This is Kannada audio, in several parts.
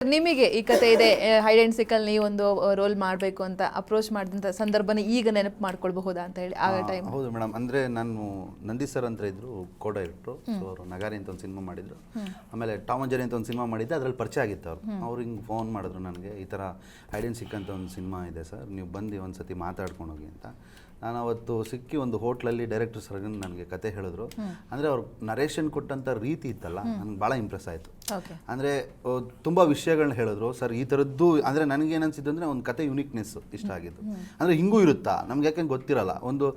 ನಿಮಗೆ ಈ ಕತೆ ಇದೆ ಹೈಡ್ ಅಂಡ್ ಸಿಕ್ಕಲ್ಲಿ ನೀವು ಒಂದು ರೋಲ್ ಮಾಡಬೇಕು ಅಂತ ಅಪ್ರೋಚ್ ಮಾಡಿದಂಥ ಸಂದರ್ಭನ ಈಗ ನೆನಪು ಮಾಡ್ಕೊಳ್ಬಹುದಾ ಅಂತ ಹೇಳಿ ಆ ಟೈಮ್ ಹೌದು ಮೇಡಮ್ ಅಂದರೆ ನಾನು ನಂದಿ ಸರ್ ಅಂತ ಇದ್ರು ಕೋ ಡೈರೆಕ್ಟ್ರು ಸೊ ಅವರು ನಗಾರಿ ಅಂತ ಒಂದು ಸಿನಿಮಾ ಮಾಡಿದ್ರು. ಆಮೇಲೆ ಟಾಮ್ ಅಂಜರಿ ಅಂತ ಒಂದು ಸಿನಿಮಾ ಮಾಡಿದ್ದೆ ಅದ್ರಲ್ಲಿ ಪರಿಚಯ ಆಗಿತ್ತು ಅವರು. ಅವ್ರು ಹಿಂಗೆ ಫೋನ್ ಮಾಡಿದ್ರು ನನಗೆ ಈ ಥರ ಹೈಡೆನ್ ಸಿಕ್ ಅಂತ ಒಂದು ಸಿನಿಮಾ ಇದೆ ಸರ್ ನೀವು ಬಂದು ಒಂದು ಸತಿ ಮಾತಾಡ್ಕೊಂಡು ಹೋಗಿ ಅಂತ. ನಾನು ಅವತ್ತು ಸಿಕ್ಕಿ ಒಂದು ಹೋಟ್ಲಲ್ಲಿ ಡೈರೆಕ್ಟರ್ ಸರ್ ನನಗೆ ಕತೆ ಹೇಳಿದ್ರು. ಅಂದರೆ ಅವ್ರು ನರೇಷನ್ ಕೊಟ್ಟಂಥ ರೀತಿ ಇತ್ತಲ್ಲ ನನಗೆ ಭಾಳ ಇಂಪ್ರೆಸ್ ಆಯಿತು. ಅಂದರೆ ತುಂಬ ವಿಷಯಗಳನ್ನ ಹೇಳಿದ್ರು. ಸರ್ ಈ ಥರದ್ದು ಅಂದರೆ ನನಗೇನು ಏನನ್ಸಿದ್ದು ಅಂದರೆ ಒಂದು ಕತೆ ಯುನಿಕ್ನೆಸ್ ಇಷ್ಟ ಆಗಿದ್ದು. ಅಂದರೆ ಹಿಂಗೂ ಇರುತ್ತಾ? ನಮ್ಗೆ ಯಾಕೆ ಗೊತ್ತಿರಲ್ಲ. ಒಂದು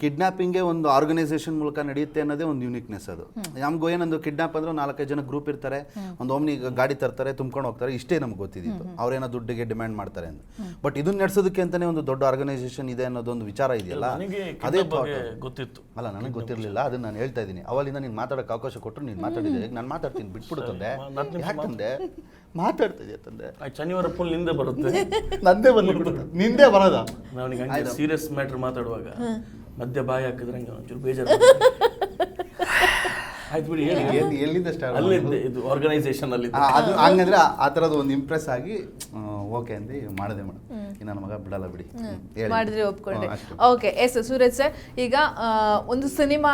ಕಿಡ್ನಾಪಿಂಗೇ ಒಂದು ಆರ್ಗನೈಸೇಷನ್ ಮೂಲಕ ನಡೆಯುತ್ತೆ ಅನ್ನೋದೇ ಒಂದು ಯುನಿಕ್ನೆಸ್ ಅದು. ನಮ್ಗೆ ಏನೊಂದು ಕಿಡ್ನಾಪ್ ಅಂದ್ರೆ ನಾಲ್ಕೈದು ಜನ ಗ್ರೂಪ್ ಇರ್ತಾರೆ. ಒಂದು ಓಮ್ನಿ ಗಾಡಿ ತರ್ತಾರೆ ತುಂಬ್ಕೊಂಡು ಹೋಗ್ತಾರೆ. ಇಷ್ಟೇ ನಮ್ಗೆ ಗೊತ್ತಿದ್ದು ಅವ್ರೇನೋ ದುಡ್ಡಿಗೆ ಡಿಮ್ಯಾಂಡ್ ಮಾಡ್ತಾರೆ ಅಂತ. ಬಟ್ ಇದನ್ನ ನಡೆಸೋದಕ್ಕೆ ಅಂತಾನೆ ಒಂದು ದೊಡ್ಡ ಆರ್ಗನೈಸೇಷನ್ ಇದೆ ಅನ್ನೋದೊಂದು ವಿಚಾರ ಇದೆಯಲ್ಲ? ನನಗೆ ಅದೇ ಗೊತ್ತಿತ್ತು. ಅಲ್ಲ ನನಗೆ ಗೊತ್ತಿರಲಿಲ್ಲ. ಅದನ್ನ ನಾನು ಹೇಳ್ತಾ ಇದ್ದೀನಿ. ಅವಲ್ಲಿಂದ ನೀನು ಮಾತಾಡೋಕೆ ಅವಕಾಶ ಕೊಟ್ಟರು ನೀನು ಮಾತಾಡಿದೆ. ಈಗ ನಾನು ಮಾತಾಡ್ತೀನಿ. ಬಿಟ್ಬಿಡು ತಂದೆ. ಯಾಕಂದೆ ಮಾತಾಡ್ತಿದ್ಯಾ ತಂದೆ? ಶನಿವಾರ ಫುಲ್ ನಿಂದೆ ಬರುತ್ತೆ. ನಂದೇ ನಿಂದೇ ಬರೋದ? ಸೀರಿಯಸ್ ಮ್ಯಾಟ್ರ್ ಮಾತಾಡುವಾಗ ಮಧ್ಯ ಬಾಯಿ ಹಾಕಿದ್ರೆ ಹಂಗೆ ಒಂಚೂರು ಬೇಜಾರು ಆಯ್ತು ಬಿಡಿ ಹೇಳಿ. ಎಲ್ಲಿ- ಎಲ್ಲಿಂದ ಸ್ಟಾರ್ಟ್ ಅಲ್ಲಿದ್ದೆ ಇದು ಆರ್ಗನೈಸೇಷನ್ ಅಲ್ಲಿ ಅದು ಹಂಗಂದ್ರೆ ಆ- ಥರದ್ದು ಒಂದು ಇಂಪ್ರೆಸ್ ಆಗಿ ಓಕೆ ಅಂದು ಮಾಡಿದೆ ಮೇಡಮ್ ಇನ್ನು ನನ್ನ ಮಗ ಬಿಡಲ್ಲ ಬಿಡಿ. ಹ್ಮ್, ಹೇಳಿ. ಮಾಡಿದ್ರೆ ಒಪ್ಕೊಂಡೆ ಹ್ಮ್, ಅಷ್ಟೇ. ಓಕೆ ಎಸ್ ಸೂರಜ್ ಸರ್ ಈಗ ಆ, ಒಂದು ಸಿನಿಮಾ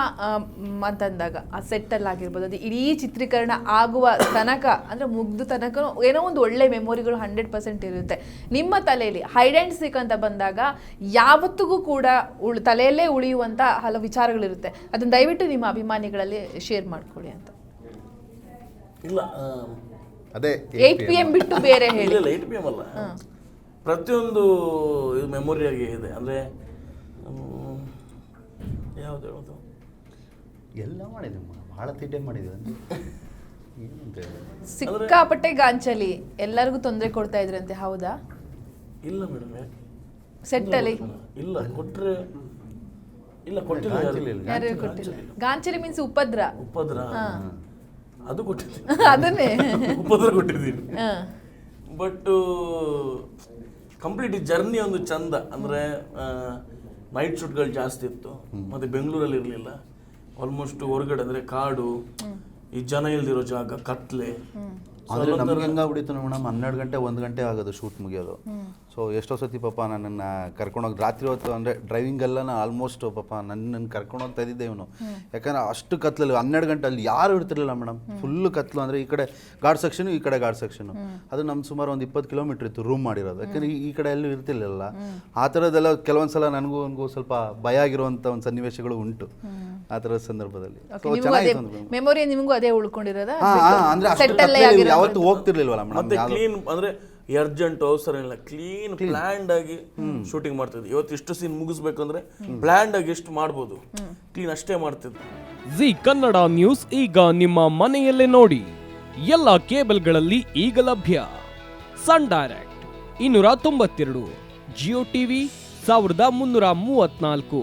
ಅಂತಂದಾಗ ಆ ಸೆಟ್ ಅಲ್ಲಿ ಆಗಿರ್ಬೋದು ಅದು ಇಡೀ ಚಿತ್ರೀಕರಣ ಆಗುವ ತನಕ ಅಂದ್ರೆ ಮುಗ್ದು ತನಕ ಏನೋ ಒಂದು ಒಳ್ಳೆ ಮೆಮೊರಿಗಳು ಹಂಡ್ರೆಡ್ ಪರ್ಸೆಂಟ್ ಇರುತ್ತೆ. ನಿಮ್ಮ ತಲೆಯಲ್ಲಿ ಹೈಡ್ ಆ್ಯಂಡ್ ಸಿಕ್ ಅಂತ ಬಂದಾಗ ಯಾವತ್ತಿಗೂ ಕೂಡ ಉಳ್ ತಲೆಯಲ್ಲೇ ಉಳಿಯುವಂತ ಹಲವು ವಿಚಾರಗಳಿರುತ್ತೆ. ಅದನ್ನ ದಯವಿಟ್ಟು ನಿಮ್ಮ ಅಭಿಮಾನಿಗಳಲ್ಲಿ ಶೇರ್ ಮಾಡ್ಕೊಳ್ಳಿ ಅಂತ. ಇಲ್ಲ ಅದೇ ಏಯ್ಟ್ ಪಿ ಎಂ ಬಿಟ್ಟು ಬೇರೆ ಹೇಳಿ. ಇಲ್ಲ ಏಟ್ ಪಿ ಎಂ ಅಲ್ಲ. ಪ್ರತಿಯೊಂದು ಇದು ಮೆಮೊರಿಯಾಗಿ ಇದೆ. ಅಂದರೆ ಯಾವ್ದು ಹೇಳೋದು? ಎಲ್ಲ ಮಾಡಿದೆ ಭಾಳ ತಿಡ್ಡೆ ಮಾಡಿದ್ವಿ ಸಿಕ್ಕಾಪಟ್ಟೆ ಗಾಂಚಲಿ. ಎಲ್ಲರಿಗೂ ತೊಂದರೆ ಕೊಡ್ತಾ ಇದ್ರಂತೆ ಹೌದಾ? ಇಲ್ಲ ಮೇಡಮ್ ಸೆಟ್ಟಲ್ಲಿ ಇಲ್ಲ ಕೊಟ್ರೆ ಇಲ್ಲ ಕೊಟ್ಟಿಲ್ಲ ಯಾರು. ಗಾಂಚಲಿ ಕೊಟ್ಟಿಲ್ಲ? ಗಾಂಚಲಿ ಮೀನ್ಸ್ ಉಪದ್ರ. ಉಪದ್ರ. ಅದು ಕೊಟ್ಟಿದ್ದೀನಿ. ಅದನ್ನೇ. ಉಪದ್ರ ಕೊಟ್ಟಿದ್ದೀನಿ. ಹ. ಬಟ್ ಕಂಪ್ಲೀಟ್ ಜರ್ನಿ ಒಂದು ಚಂದ. ಅಂದರೆ ನೈಟ್ ಶೂಟ್ಗಳು ಜಾಸ್ತಿ ಇತ್ತು. ಮತ್ತು ಬೆಂಗಳೂರಲ್ಲಿ ಇರಲಿಲ್ಲ. ಆಲ್ಮೋಸ್ಟ್ ಹೊರಗಡೆ ಅಂದರೆ ಕಾಡು ಈ ಜನ ಇಲ್ದಿರೋ ಜಾಗ ಕತ್ಲೆ ಅಂದರೆ ನಮ್ಗೆ ಹೆಂಗಾಗ್ಬಿಟ್ಟಿತ್ತು ಮೇಡಮ್? ಹನ್ನೆರಡು ಗಂಟೆ ಒಂದು ಗಂಟೆ ಆಗೋದು ಶೂಟ್ ಮುಗಿಯೋದು. ಸೊ ಎಷ್ಟೋ ಸತಿ ಪಾಪ ನನ್ನನ್ನು ಕರ್ಕೊಂಡೋಗಿ ರಾತ್ರಿ ಹೊತ್ತು ಅಂದರೆ ಡ್ರೈವಿಂಗೆಲ್ಲ ಎಲ್ಲ ಆಲ್ಮೋಸ್ಟ್ ಪಾಪ ನನ್ನನ್ನು ಕರ್ಕೊಂಡು ಹೋಗ್ತಾ ಇದ್ದಿದ್ದೆ ಇವನು. ಯಾಕಂದ್ರೆ ಅಷ್ಟು ಕತ್ಲಲ್ಲಿ ಹನ್ನೆರಡು ಗಂಟೆ ಅಲ್ಲಿ ಯಾರು ಇರ್ತಿರಲಿಲ್ಲ ಮೇಡಮ್? ಫುಲ್ ಕತ್ಲು ಅಂದರೆ ಈ ಕಡೆ ಗಾರ್ಡ್ ಸೆಕ್ಷನು ಈ ಕಡೆ ಗಾರ್ಡ್ ಸೆಕ್ಷನು ಅದು ನಮ್ಮ ಸುಮಾರು ಒಂದು ಇಪ್ಪತ್ತು ಕಿಲೋಮೀಟ್ರ್ ಇತ್ತು ರೂಮ್ ಮಾಡಿರೋದು. ಯಾಕಂದ್ರೆ ಈ- ಈ ಕಡೆ ಎಲ್ಲೂ ಇರ್ತಿರ್ಲಿಲ್ಲ. ಆ ಥರದ್ದೆಲ್ಲ ಕೆಲವೊಂದು ಸಲ ನನಗೂ ನನಗೂ ಸ್ವಲ್ಪ ಭಯ ಆಗಿರುವಂಥ ಒಂದು ಸನ್ನಿವೇಶಗಳು ಉಂಟು. ಆ ಥರ ಸಂದರ್ಭದಲ್ಲಿ. ಮೆಮೊರಿ ನಿಮಗೂ ಅದೇ ಉಳ್ಕೊಂಡಿರೋದ? ಅಂದ್ರೆ ಕತ್ಲಲ್ಲಿ ಹೋಗ್ತಿರ್ಲಿಲ್ವಲ್ಲ ಮತ್ತೆ ಕ್ಲೀನ್ ಅಂದ್ರೆ ಅರ್ಜೆಂಟ್ ಅವಸರ ಇಲ್ಲ. ಕ್ಲೀನ್ ಪ್ಲ್ಯಾಂಡ್ ಆಗಿ ಶೂಟಿಂಗ್ ಮಾಡ್ತಿದ್ವಿ. ಇವತ್ತು ಇಷ್ಟು ಸೀನ್ ಮುಗಿಸ್ಬೇಕಂದ್ರೆ ಪ್ಲ್ಯಾಂಡ್ ಆಗಿ ಎಷ್ಟು ಮಾಡ್ಬೋದು? ಕ್ಲೀನ್ ಅಷ್ಟೇ ಮಾಡ್ತಿದ್ವಿ. ಜಿ ಕನ್ನಡ ನ್ಯೂಸ್ ಈಗ ನಿಮ್ಮ ಮನೆಯಲ್ಲೇ ನೋಡಿ. ಎಲ್ಲ ಕೇಬಲ್ಗಳಲ್ಲಿ ಈಗ ಲಭ್ಯ. ಸನ್ ಡೈರೆಕ್ಟ್ ಇನ್ನೂರ ತೊಂಬತ್ತೆರಡು ಜಿಯೋ ಟಿವಿ ಸಾವಿರದ ಮುನ್ನೂರ ಮೂವತ್ನಾಲ್ಕು